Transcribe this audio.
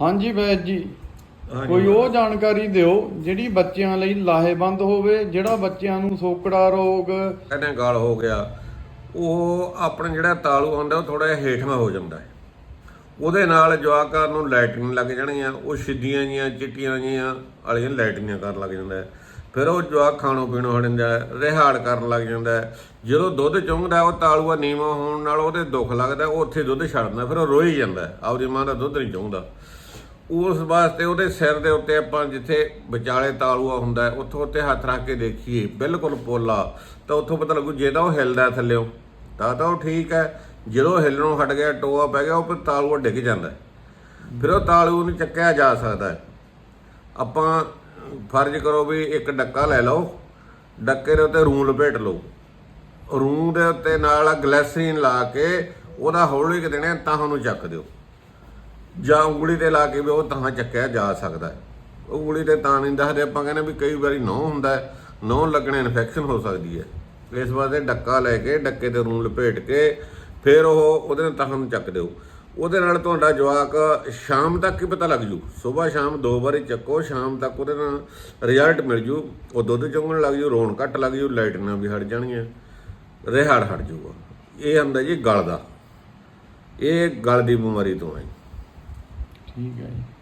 ਹਾਂਜੀ ਵੈਦ ਜੀ। ਕੋਈ ਉਹ ਜਾਣਕਾਰੀ ਦਿਓ ਜਿਹੜੀ ਬੱਚਿਆਂ ਲਈ ਲਾਹੇਬੰਦ ਹੋਵੇ ਜਿਹੜਾ ਬੱਚਿਆਂ ਨੂੰ ਸੋਕੜਾ ਰੋਗ। ਕਹਿੰਦੇ ਗਲ ਹੋ ਗਿਆ। ਉਹ ਆਪਣਾ ਜਿਹੜਾ ਤਾਲੂ ਹੁੰਦਾ ਉਹ ਥੋੜਾ ਜਿਹਾ ਹੇਠਾਂ ਹੋ ਜਾਂਦਾ ਹੈ। ਉਹਦੇ ਨਾਲ ਜਵਾਕਾਂ ਨੂੰ ਲੈਟਰਿਨ ਲੱਗ ਜਾਣਗੀਆਂ ਉਹ ਸਿੱਧੀਆਂ ਜੀਆਂ ਚਿੱਟੀਆਂ ਜੀਆਂ ਵਾਲੀਆਂ ਲੈਟਰੀਆਂ ਕਰਨ ਲੱਗ ਜਾਂਦਾ ਹੈ। ਫਿਰ ਉਹ ਜਵਾਕ ਖਾਣੋਂ ਪੀਣੋਂ ਹਟ ਜਾਂਦਾ ਰਿਹਾੜ ਕਰਨ ਲੱਗ ਜਾਂਦਾ ਜਦੋਂ ਦੁੱਧ ਚੁੰਘਦਾ ਉਹ ਤਾਲੂਆ ਨੀਵਾਂ ਹੋਣ ਨਾਲ ਉਹਦੇ ਦੁੱਖ ਲੱਗਦਾ ਉਹ ਉੱਥੇ ਦੁੱਧ ਛੱਡਦਾ ਫਿਰ ਉਹ ਰੋਈ ਜਾਂਦਾ ਆਪਦੀ ਮਾਂ ਦਾ ਦੁੱਧ ਨਹੀਂ ਚੁੰਘਦਾ। ਉਸ ਵਾਸਤੇ ਉਹਦੇ ਸਿਰ ਦੇ ਉੱਤੇ ਆਪਾਂ ਜਿੱਥੇ ਵਿਚਾਲੇ ਤਾਲੂਆ ਹੁੰਦਾ ਉੱਥੋਂ ਉੱਤੇ ਹੱਥ ਰੱਖ ਕੇ ਦੇਖੀਏ, ਬਿਲਕੁਲ ਪੋਲਾ। ਤਾਂ ਉੱਥੋਂ ਪਤਾ ਲੱਗੂ ਜੇ ਤਾਂ ਉਹ ਹਿਲਦਾ ਹੈ ਥੱਲਿਓਂ ਤਾਂ ਤਾਂ ਉਹ ਠੀਕ ਹੈ, ਜਦੋਂ ਹਿੱਲਣੋਂ ਹਟ ਗਿਆ, ਟੋਆ ਪੈ ਗਿਆ, ਉਹ ਤਾਲੂਆ ਡਿੱਗ ਜਾਂਦਾ ਫਿਰ ਉਹ ਤਾਲੂ ਨੂੰ ਚੱਕਿਆ ਜਾ ਸਕਦਾ ਹੈ। ਆਪਾਂ ਫਰਜ਼ ਕਰੋ ਵੀ ਇੱਕ ਡੱਕਾ ਲੈ ਲਓ, ਡੱਕੇ ਦੇ ਉੱਤੇ ਰੂੰ ਲਪੇਟ ਲਓ। ਰੂੰ ਦੇ ਉੱਤੇ ਨਾਲ ਗਲੈਸਰੀਨ ਲਾ ਕੇ ਉਹਦਾ ਹੌਲੀ ਕਿ ਦੇਣਾ ਤਾਂ ਉਹਨੂੰ ਚੱਕ ਦਿਓ। ਜਾਂ ਉਂਗਲੀ ਤੇ ਲਾ ਕੇ ਵੀ ਉਹ ਤਾਂ ਚੱਕਿਆ ਜਾ ਸਕਦਾ ਉਹ ਉਂਗਲੀ ਤੇ ਤਾਂ ਨਹੀਂ ਦੱਸਦੇ, ਆਪਾਂ ਕਹਿੰਦੇ ਵੀ ਕਈ ਵਾਰੀ ਨਹੁੰ ਹੁੰਦਾ ਹੈ। ਨਹੁੰ ਲੱਗਣੇ ਇਨਫੈਕਸ਼ਨ ਹੋ ਸਕਦੀ ਹੈ। ਇਸ ਵਾਸਤੇ ਡੱਕਾ ਲੈ ਕੇ, ਡੱਕੇ ਤੇ ਰੂੰ ਲਪੇਟ ਕੇ ਫਿਰ ਉਹ ਉਹਦੇ ਨਾਲ ਤਾਂ ਨੂੰ ਚੱਕ ਦਿਓ। ਉਹਦੇ ਨਾਲ ਤੁਹਾਡਾ ਜਵਾਕ ਸ਼ਾਮ ਤੱਕ ਹੀ ਪਤਾ ਲੱਗ ਜੂ। ਸਵੇਰ ਸ਼ਾਮ ਦੋ ਵਾਰੀ ਚੱਕੋ, ਸ਼ਾਮ ਤੱਕ ਉਹਦੇ ਨਾਲ ਰਿਜ਼ਲਟ ਮਿਲ ਜੂ। ਉਹ ਦੁੱਧ ਚੁੰਗਣ ਲੱਗ ਜੂ ਰੋਣ ਘੱਟ ਲੱਗ ਜੂ ਲਾਈਟਨਾਂ ਵੀ ਹਟ ਜਾਣਗੀਆਂ। ਰਿਹਾੜ ਹਟ ਜੂਗਾ ਇਹ ਹੁੰਦਾ ਜੀ ਗਲ ਦਾ। ਇਹ ਗਲ ਦੀ ਬਿਮਾਰੀ ਤੋਂ ਹੈ। ਠੀਕ ਹੈ ਜੀ